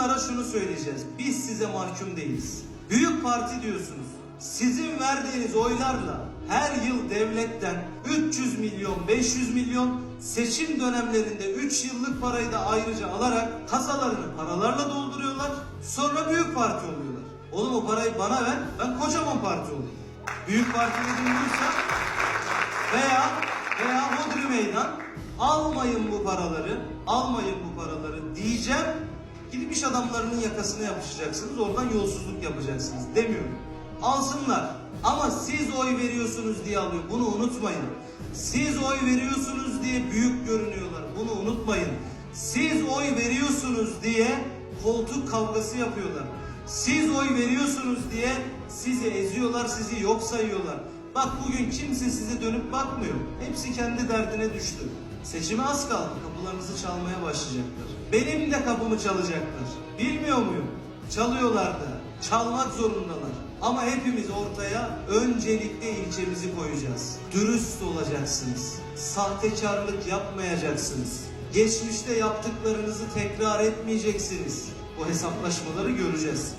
Bunlara şunu söyleyeceğiz. Biz size mahkum değiliz. Büyük parti diyorsunuz. Sizin verdiğiniz oylarla her yıl devletten 300 milyon, 500 milyon seçim dönemlerinde 3 yıllık parayı da ayrıca alarak kasalarını paralarla dolduruyorlar. Sonra büyük parti oluyorlar. Oğlum o parayı bana ver, ben kocaman parti olayım. Büyük parti dediğim veya veya Hodri Meydan almayın bu paraları, almayın bu paraları diyeceğim. Gidip iş adamlarının yakasına yapışacaksınız, oradan yolsuzluk yapacaksınız demiyorum. Alsınlar ama siz oy veriyorsunuz diye alıyor. Bunu unutmayın. Siz oy veriyorsunuz diye büyük görünüyorlar. Bunu unutmayın. Siz oy veriyorsunuz diye koltuk kavgası yapıyorlar. Siz oy veriyorsunuz diye sizi eziyorlar, sizi yok sayıyorlar. Bak bugün kimse size dönüp bakmıyor. Hepsi kendi derdine düştü. Seçime az kaldı. Kapılarınızı çalmaya başlayacaklar. Benim de kapımı çalacaklar. Bilmiyor muyum? Çalıyorlar da. Çalmak zorundalar. Ama hepimiz ortaya öncelikle ilçemizi koyacağız. Dürüst olacaksınız. Sahtekarlık yapmayacaksınız. Geçmişte yaptıklarınızı tekrar etmeyeceksiniz. Bu hesaplaşmaları göreceğiz.